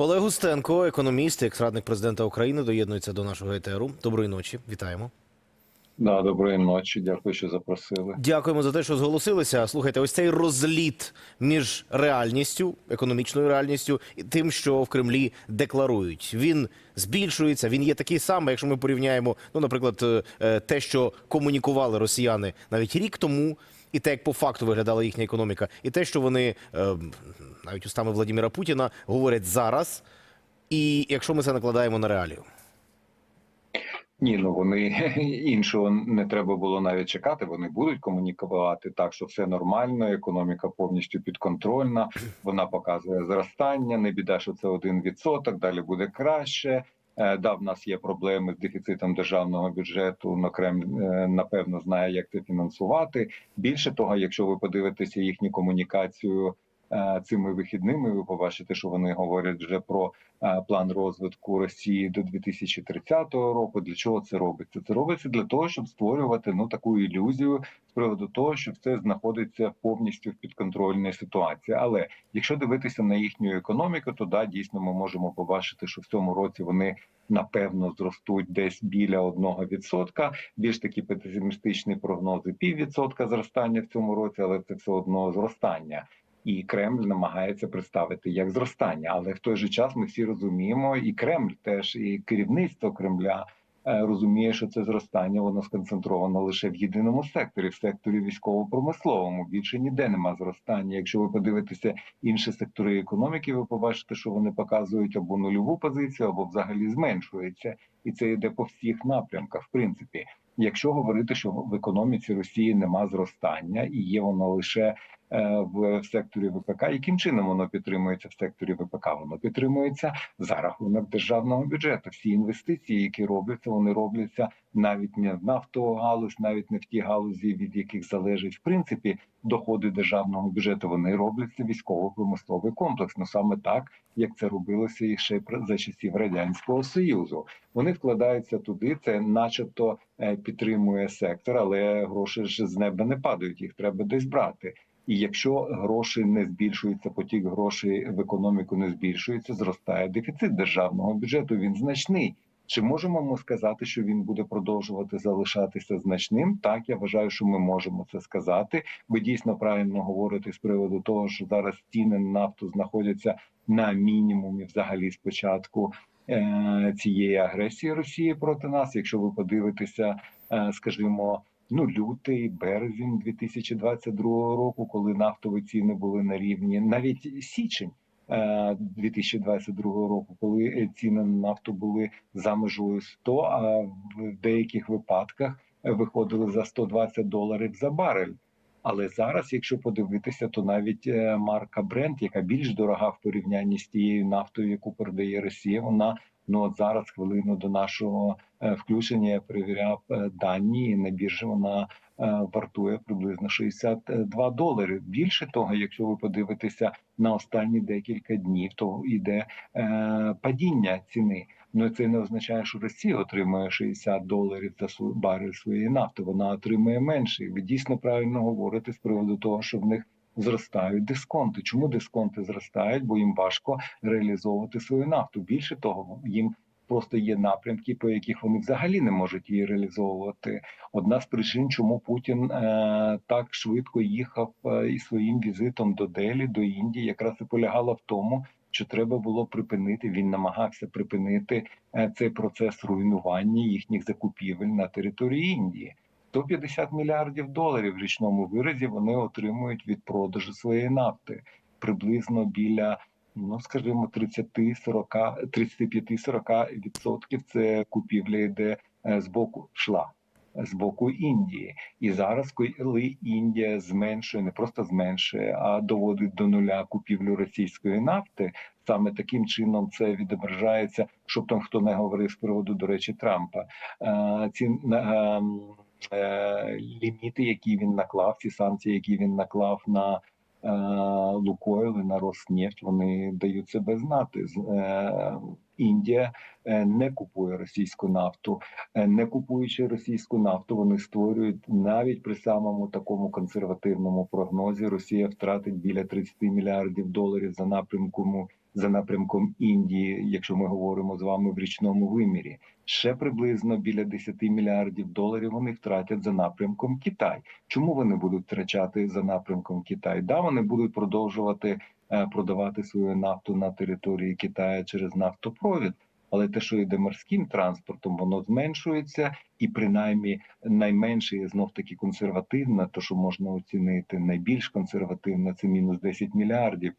Олег Устенко, економіст, екс-радник президента України, доєднується до нашого етеру. Доброї ночі, вітаємо. Да, доброї ночі. Дякую, що запросили. Дякуємо за те, що зголосилися. Слухайте, ось цей розліт між реальністю, економічною реальністю і тим, що в Кремлі декларують. Він збільшується. Він є такий самий, якщо ми порівняємо, ну, наприклад, е, е, те, що комунікували росіяни навіть рік тому. І те, як по факту виглядала їхня економіка, і те, що вони е, навіть устами Владимира Путіна говорять зараз. І якщо ми це накладаємо на реалію. Ні, ну вони іншого не треба було навіть чекати. Вони будуть комунікувати так, що все нормально, економіка повністю підконтрольна. Вона показує зростання. Не біда, що це один відсоток. Далі буде краще. Е, Да, в нас є проблеми з дефіцитом державного бюджету. Кремль е, напевно знає, як це фінансувати. Більше того, якщо ви подивитеся їхню комунікацію цими вихідними, ви побачите, що вони говорять вже про е, план розвитку Росії до 2030 року. Для чого це робиться? Це робиться для того, щоб створювати ну таку ілюзію з приводу того, що все знаходиться повністю в підконтрольній ситуації. Але якщо дивитися на їхню економіку, то да, дійсно ми можемо побачити, що в цьому році вони напевно зростуть десь біля 1%. Більш такі песимістичні прогнози піввідсотка зростання в цьому році, але це все одно зростання. І Кремль намагається представити як зростання, але в той же час ми всі розуміємо, і Кремль теж і керівництво Кремля е, розуміє, що це зростання воно сконцентровано лише в єдиному секторі, в секторі військово-промисловому. Більше ніде нема зростання. Якщо ви подивитеся інші сектори економіки, ви побачите, що вони показують або нульову позицію, або взагалі зменшуються, і це йде по всіх напрямках. В принципі, якщо говорити, що в економіці Росії нема зростання і є воно лише в, в секторі ВПК, яким чином воно підтримується в секторі ВПК? Воно підтримується за рахунок державного бюджету. Всі інвестиції, які робляться, вони робляться навіть не в нафтову галузь, навіть не в ті галузі, від яких залежить в принципі доходи державного бюджету. Вони робляться військово-промисловий комплекс. Ну саме так, як це робилося і ще за часів радянського союзу. Вони вкладаються туди. Це, начебто, е, підтримує сектор, але гроші ж з неба не падають. Їх треба десь брати. І якщо гроші не збільшуються, потік грошей в економіку не збільшується, зростає дефіцит державного бюджету. Він значний. Чи можемо ми сказати, що він буде продовжувати залишатися значним? Так, я вважаю, що ми можемо це сказати. Ви дійсно правильно говорите з приводу того, що зараз ціни на нафту знаходяться на мінімумі взагалі спочатку е, цієї агресії Росії проти нас. Якщо ви подивитеся, е, скажімо. Ну, лютий, березень 2022 року, коли нафтові ціни були на рівні, навіть січень е, 2022 року, коли е, ціни на нафту були за межою 100, а в деяких випадках е, виходили за 120 доларів за барель. Але зараз, якщо подивитися, то навіть е, марка Brent, яка більш дорога в порівнянні з тією нафтою, яку продає Росія, вона ну от зараз хвилину до нашого е, включення я перевіряв е, дані на біржі вона е, вартує приблизно 62 долари. Більше того, якщо ви подивитеся на останні декілька днів, то йде е, падіння ціни. Ну це не означає, що Росія отримує 60 доларів за барель своєї нафти. Вона отримує менше. Ви дійсно правильно говорите з приводу того, що в них зростають дисконти. Чому дисконти зростають? Бо їм важко реалізовувати свою нафту. Більше того, їм просто є напрямки, по яких вони взагалі не можуть її реалізовувати. Одна з причин, чому Путін е, так швидко їхав е, із своїм візитом до Делі, до Індії, якраз і полягала в тому, що треба було припинити. Він намагався припинити е, цей процес руйнування їхніх закупівель на території Індії. 150 мільярдів доларів в річному виразі вони отримують від продажу своєї нафти приблизно біля. Ну, скажімо, 30-40, 35-40 відсотків це купівля йде е, з боку шла з боку Індії. І зараз, коли Індія зменшує, не просто зменшує, а доводить до нуля купівлю російської нафти, саме таким чином це відображається, щоб там хто не говорив з приводу, до речі, Трампа. Е, Ці е, е, ліміти, які він наклав, ці санкції, які він наклав на е, Лукойл і на Роснефть, вони дають себе знати. Е, Індія е, не купує російську нафту. Е, Не купуючи російську нафту, вони створюють навіть при самому такому консервативному прогнозі. Росія втратить біля 30 мільярдів доларів за напрямком за напрямком Індії, якщо ми говоримо з вами в річному вимірі. Ще приблизно біля 10 мільярдів доларів вони втратять за напрямком Китай. Чому вони будуть втрачати за напрямком Китай? Да, вони будуть продовжувати е, продавати свою нафту на території Китаю через нафтопровід. Але те, що йде морським транспортом, воно зменшується, і принаймні найменше знов таки консервативна, то що можна оцінити найбільш консервативна, це мінус 10 мільярдів.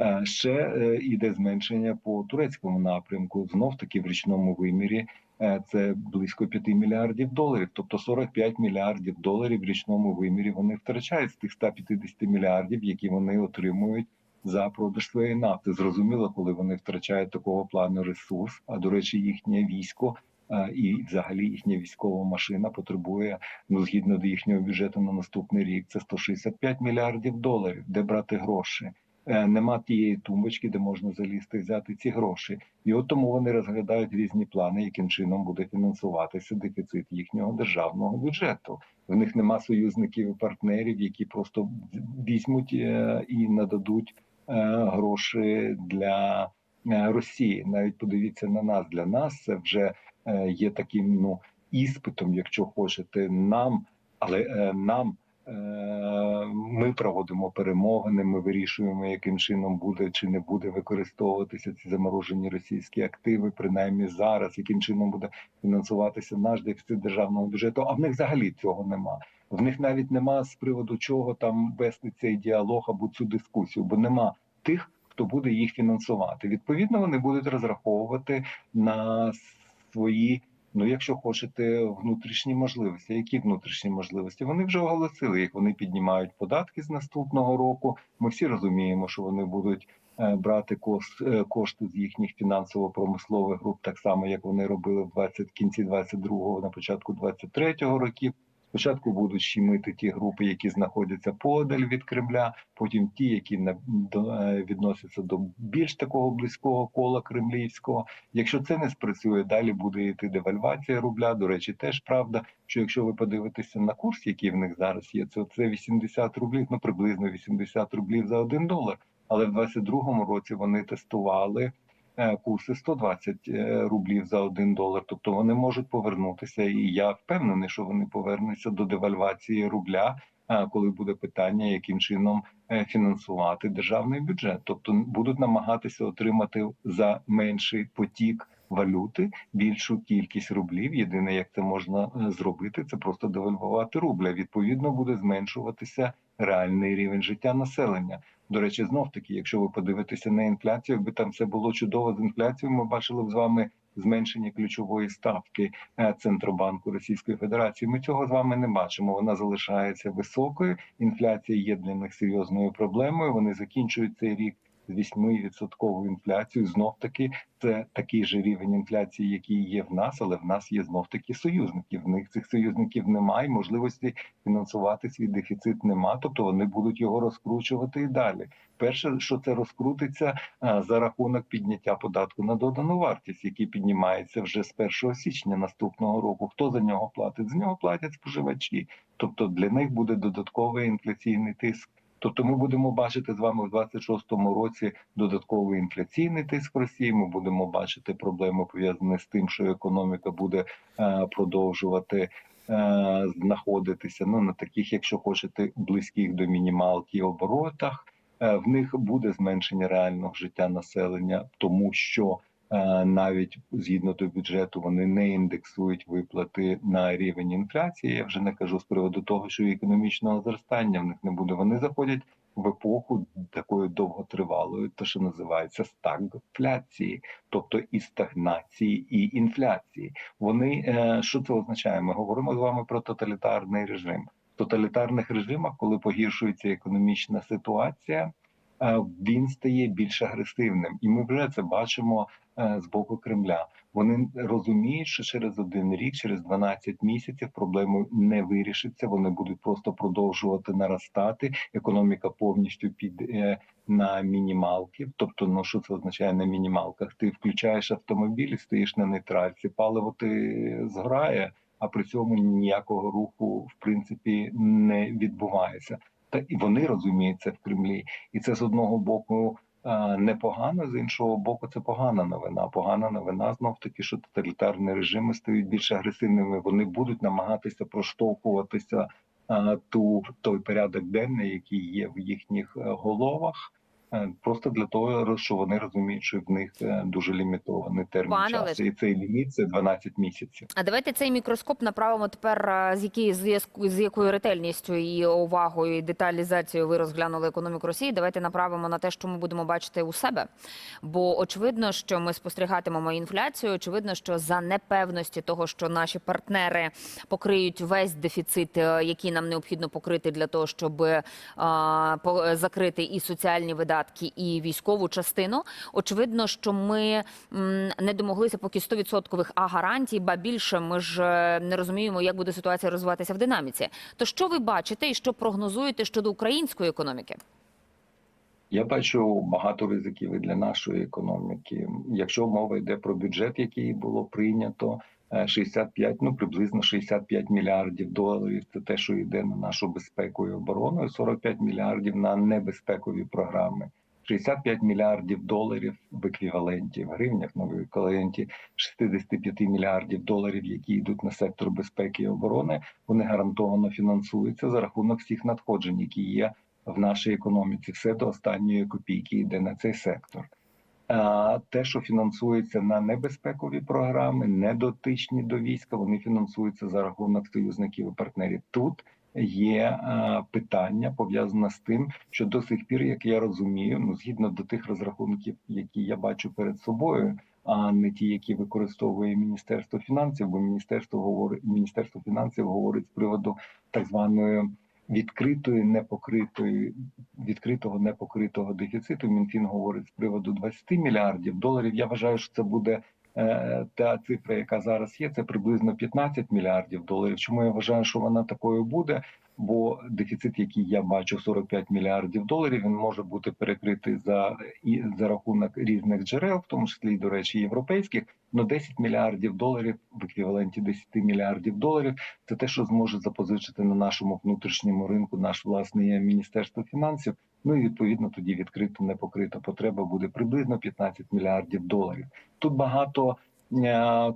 Е, Ще е, іде зменшення по турецькому напрямку. Знов таки в річному вимірі е, це близько 5 мільярдів доларів. Тобто 45 мільярдів доларів в річному вимірі вони втрачають з тих 150 мільярдів, які вони отримують за продаж своєї нафти. Зрозуміло, коли вони втрачають такого плану ресурс. А до речі, їхнє військо е, і взагалі їхня військова машина потребує ну згідно до їхнього бюджету на наступний рік. Це 165 мільярдів доларів. Де брати гроші? Е, Нема тієї тумбочки, де можна залізти і взяти ці гроші, і от тому вони розглядають різні плани, яким чином буде фінансуватися дефіцит їхнього державного бюджету. В них нема союзників і партнерів, які просто візьмуть е, і нададуть е, гроші для Росії. Навіть подивіться на нас. Для нас це вже є таким ну іспитом, якщо хочете, нам, але нам. Е, Ми проводимо перемовини. Ми вирішуємо, яким чином буде чи не буде використовуватися ці заморожені російські активи, принаймні зараз, яким чином буде фінансуватися наш дефіцит державного бюджету. А в них взагалі цього нема. В них навіть нема з приводу чого там вести цей діалог або цю дискусію, бо нема тих, хто буде їх фінансувати. Відповідно, вони будуть розраховувати на свої. Ну, якщо хочете, внутрішні можливості. Які внутрішні можливості? Вони вже оголосили їх. Вони піднімають податки з наступного року. Ми всі розуміємо, що вони будуть е, брати е, кошти з їхніх фінансово-промислових груп, так само як вони робили в 20, кінці 22-го, на початку 23-го років. Спочатку будуть щемити ті групи, які знаходяться подаль від Кремля, потім ті, які е, відносяться до більш такого близького кола кремлівського. Якщо це не спрацює, далі буде йти девальвація рубля. До речі, теж правда, що якщо ви подивитеся на курс, який в них зараз є, це це 80 рублів, ну приблизно 80 рублів за один долар. Але в 22-му році вони тестували курси 120 е, рублів за один долар. Тобто вони можуть повернутися, і я впевнений, що вони повернуться до девальвації рубля. е, Коли буде питання, яким чином е, фінансувати державний бюджет, тобто будуть намагатися отримати за менший потік валюти більшу кількість рублів. Єдине, як це можна е, зробити, це просто девальвувати рубля. Відповідно, буде зменшуватися реальний рівень життя населення. До речі, знов таки, якщо ви подивитеся на інфляцію, якби там все було чудово з інфляцією, ми бачили б з вами зменшення ключової ставки е, центробанку Російської Федерації. Ми цього з вами не бачимо. Вона залишається високою. Інфляція є для них серйозною проблемою. Вони закінчують цей рік з 8% інфляцією. Знов таки це такий же рівень інфляції, який є в нас, але в нас є знов таки союзники. В них цих союзників немає. Можливості фінансувати свій дефіцит нема. Тобто вони будуть його розкручувати і далі. Перше, що це розкрутиться а, за рахунок підняття податку на додану вартість, який піднімається вже з 1 січня наступного року. Хто за нього платить? За нього платять споживачі. Тобто для них буде додатковий інфляційний тиск. Тобто ми будемо бачити з вами в 26-му році додатковий інфляційний тиск в Росії. Ми будемо бачити проблеми пов'язані з тим, що економіка буде е, продовжувати е, знаходитися ну на таких, якщо хочете, близьких до мінімалки оборотах. Е, в них буде зменшення реального життя населення, тому що навіть згідно до бюджету вони не індексують виплати на рівень інфляції. Я вже не кажу з приводу того, що економічного зростання в них не буде. Вони заходять в епоху такої довготривалої, то що називається стагфляції, тобто і стагнації, і інфляції. Вони е, що це означає? Ми говоримо з вами про тоталітарний режим. В тоталітарних режимах, коли погіршується економічна ситуація, е, він стає більш агресивним, і ми вже це бачимо е, з боку Кремля. Вони розуміють, що через один рік, через 12 місяців, проблеми не вирішиться. Вони будуть просто продовжувати наростати. Економіка повністю піде на мінімалки. Тобто, ну що це означає на мінімалках? Ти включаєш автомобіль, і стоїш на нейтральці, паливо ти зграє, а при цьому ніякого руху в принципі не відбувається. Та і вони розуміють це в Кремлі, і це з одного боку е, непогано. З іншого боку, це погана новина. Погана новина знов таки, що тоталітарні режими стають більш агресивними. Вони будуть намагатися проштовхуватися е, ту той порядок денний, який є в їхніх е, головах. Е, Просто для того, що вони розуміють, що в них е, дуже лімітований термін Пане часу, Олеже. і цей ліміт це 12 місяців. А давайте цей мікроскоп направимо тепер е, з якої з якою ретельністю і увагою і деталізацією ви розглянули економіку Росії. Давайте направимо на те, що ми будемо бачити у себе. Бо очевидно, що ми спостерігатимемо інфляцію. Очевидно, що за непевності того, що наші партнери покриють весь дефіцит, який нам необхідно покрити для того, щоб е, по- закрити і соціальні видатки, і військову частину. Очевидно, що ми не домоглися поки 100% а гарантій, ба більше ми ж е, не розуміємо, як буде ситуація розвиватися в динаміці. То що ви бачите і що прогнозуєте щодо української економіки? Я бачу багато ризиків і для нашої економіки. Якщо мова йде про бюджет, який було прийнято, 65, ну приблизно 65 мільярдів доларів. Це те, що йде на нашу безпеку і оборону, і 45 мільярдів на небезпекові програми. 65 мільярдів доларів в еквіваленті в гривнях, ну, в еквіваленті 65 мільярдів доларів, які йдуть на сектор безпеки і оборони, вони гарантовано фінансуються за рахунок всіх надходжень, які є в нашій економіці. Все до останньої копійки йде на цей сектор. Те, що фінансується на небезпекові програми, не дотичні до війська, вони фінансуються за рахунок союзників і партнерів. Тут є е, питання пов'язане з тим, що до сих пір, як я розумію, ну згідно до тих розрахунків, які я бачу перед собою, а не ті, які використовує Міністерство фінансів, бо міністерство говорить міністерство фінансів говорить з приводу так званої відкритої непокритої відкритого непокритого дефіциту. Мінфін говорить з приводу 20 мільярдів доларів. Я вважаю, що це буде. е, Та цифра, яка зараз є, це приблизно 15 мільярдів доларів. Чому я вважаю, що вона такою буде? Бо дефіцит, який я бачу, 45 мільярдів доларів, він може бути перекритий за і за рахунок різних джерел, в тому числі до речі, європейських. Но 10 мільярдів доларів в еквіваленті 10 мільярдів доларів це те, що зможе запозичити на нашому внутрішньому ринку наш власне міністерство фінансів. Ну і відповідно тоді відкрита непокрита потреба буде приблизно 15 мільярдів доларів. Тут багато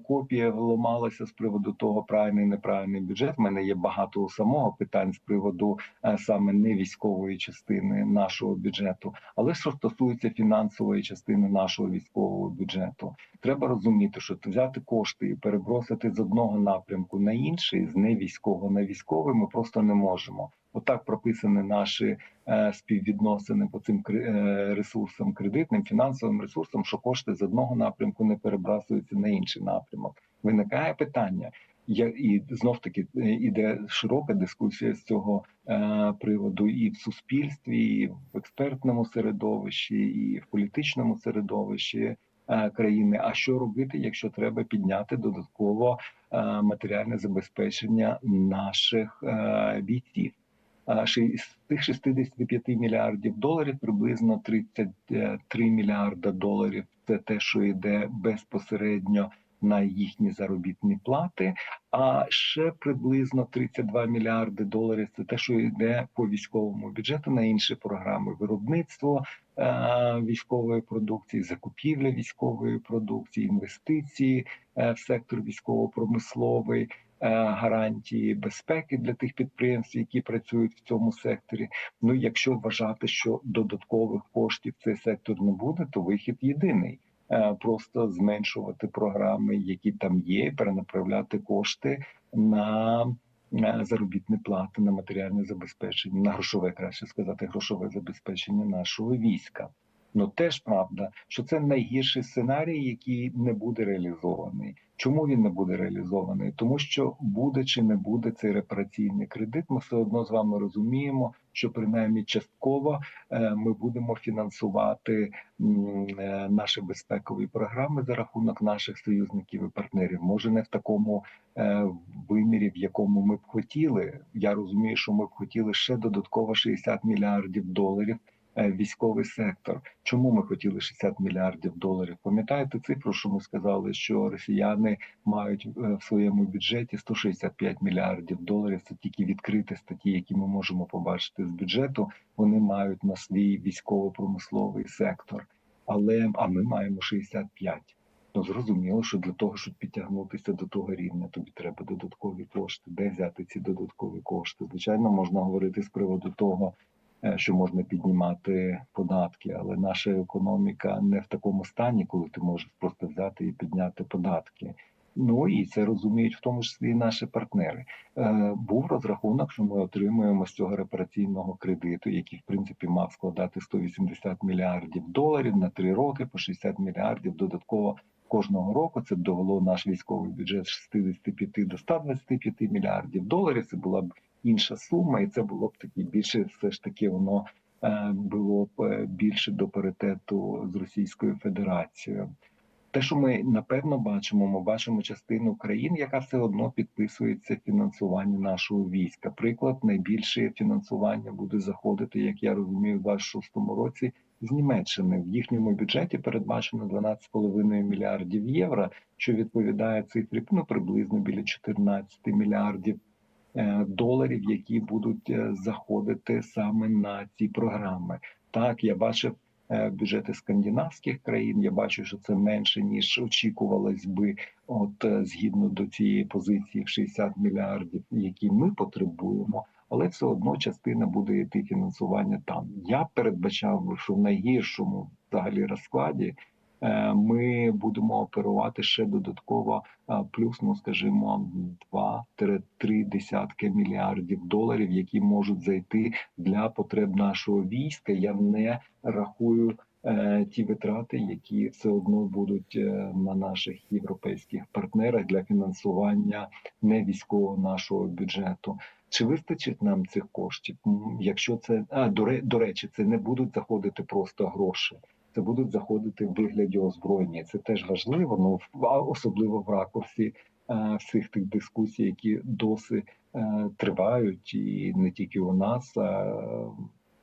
копія вламалася з приводу того, правильний неправильний бюджет. У мене є багато самого питань з приводу е, саме не військової частини нашого бюджету, але що стосується фінансової частини нашого військового бюджету, треба розуміти, що взяти кошти і перебросити з одного напрямку на інший, з невійськового на військовий, ми просто не можемо. Отак прописані наші е, співвідносини по цим е, ресурсам, кредитним, фінансовим ресурсам, що кошти з одного напрямку не перебрасуються на інший напрямок. Виникає питання. Я і знов таки е, іде широка дискусія з цього е, приводу і в суспільстві, і в експертному середовищі, і в політичному середовищі е, країни. А що робити, якщо треба підняти додатково е, матеріальне забезпечення наших е, бійців? З тих 65 мільярдів доларів приблизно 33 мільярда доларів це те, що йде безпосередньо на їхні заробітні плати. А ще приблизно 32 мільярди доларів це те, що йде по військовому бюджету на інші програми виробництво е, військової продукції, закупівля військової продукції, інвестиції е, в сектор військово-промисловий е, гарантії безпеки для тих підприємств, які працюють в цьому секторі. Ну, якщо вважати, що додаткових коштів цей сектор не буде, то вихід єдиний. Е, Просто зменшувати програми, які там є, перенаправляти кошти на е, заробітні плати, на матеріальне забезпечення, на грошове, краще сказати, грошове забезпечення нашого війська. Ну теж правда, що це найгірший сценарій, який не буде реалізований. Чому він не буде реалізований? Тому що буде чи не буде цей репараційний кредит, ми все одно з вами розуміємо, що принаймні частково е, ми будемо фінансувати е, наші безпекові програми за рахунок наших союзників і партнерів. Може не в такому е, вимірі, в якому ми б хотіли. Я розумію, що ми б хотіли ще додатково 60 мільярдів доларів військовий сектор. Чому ми хотіли 60 мільярдів доларів? Пам'ятаєте цифру, що ми сказали, що росіяни мають е, в своєму бюджеті 165 мільярдів доларів. Це тільки відкриті статті, які ми можемо побачити з бюджету. Вони мають на свій військово-промисловий сектор, але а ми маємо 65. Ну зрозуміло, що для того, щоб підтягнутися до того рівня, тобі треба додаткові кошти. Де взяти ці додаткові кошти? Звичайно, можна говорити з приводу того, е, що можна піднімати податки, але наша економіка не в такому стані, коли ти можеш просто взяти і підняти податки. Ну і це розуміють в тому числі і наші партнери. Е, був розрахунок, що ми отримуємо з цього репараційного кредиту, який в принципі мав складати 180 мільярдів доларів на три роки, по 60 мільярдів додатково кожного року. Це б довело наш військовий бюджет з 65 до 125 мільярдів доларів. Це була б інша сума, і це було б таки більше, все ж таки, воно е, було б е, більше до паритету з Російською Федерацією. Те, що ми напевно бачимо, ми бачимо частину країн, яка все одно підписується фінансування нашого війська. Приклад найбільше фінансування буде заходити, як я розумію, в 26-му році з Німеччини. В їхньому бюджеті передбачено 12,5 мільярдів євро, що відповідає цифрі ну, приблизно біля 14 мільярдів доларів, які будуть е, заходити саме на ці програми. Так, я бачив е, бюджети скандинавських країн. Я бачу, що це менше ніж очікувалось би, от е, згідно до цієї позиції в 60 мільярдів, які ми потребуємо. Але все одно частина буде йти фінансування там. Я передбачав, що в найгіршому взагалі розкладі е, ми будемо оперувати ще додатково е, плюс, ну скажімо, 2-3 десятки мільярдів доларів, які можуть зайти для потреб нашого війська. Я не рахую е, ті витрати, які все одно будуть е, на наших європейських партнерах для фінансування не військового нашого бюджету. Чи вистачить нам цих коштів? Якщо це а до, до речі, це не будуть заходити просто гроші. Це будуть заходити в вигляді озброєння. Це теж важливо, ну особливо в ракурсі е, всіх тих дискусій, які досі е, тривають, і не тільки у нас, а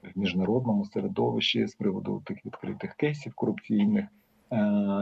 в міжнародному середовищі з приводу тих відкритих кейсів корупційних,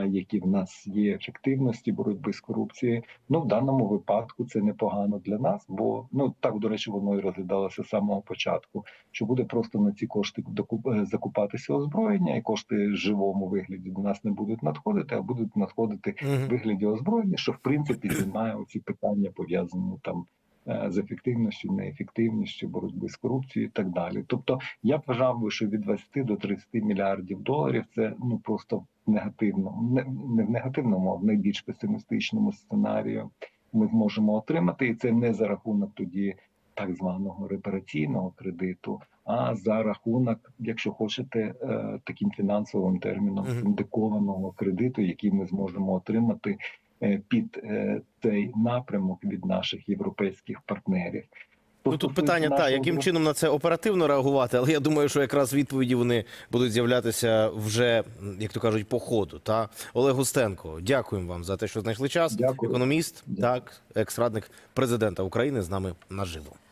які в нас є ефективності боротьби з корупцією. Ну в даному випадку це непогано для нас, бо ну так до речі, воно і розглядалося з самого початку. Що буде просто на ці кошти е, закупатися озброєння, і кошти в живому вигляді до нас не будуть надходити, а будуть надходити в вигляді озброєння, що в принципі знімає ці питання пов'язані там. е, З ефективністю, неефективністю, боротьби з корупцією і так далі. Тобто я б вважав би, що від 20 до 30 мільярдів доларів це ну просто негативно, не, не в негативному, а в найбільш песимістичному сценарію ми зможемо отримати, і це не за рахунок тоді так званого репараційного кредиту, а за рахунок, якщо хочете, е, таким фінансовим терміном Мгм. індикованого кредиту, який ми зможемо отримати е, під е, цей напрямок від наших європейських партнерів. Ну тут питання, та, яким чином на це оперативно реагувати, але я думаю, що якраз відповіді вони будуть з'являтися вже, як то кажуть, по ходу. Та? Олег Густенко, дякуємо вам за те, що знайшли час. Дякую. Економіст, Дякую. так, екс-радник президента України з нами наживо.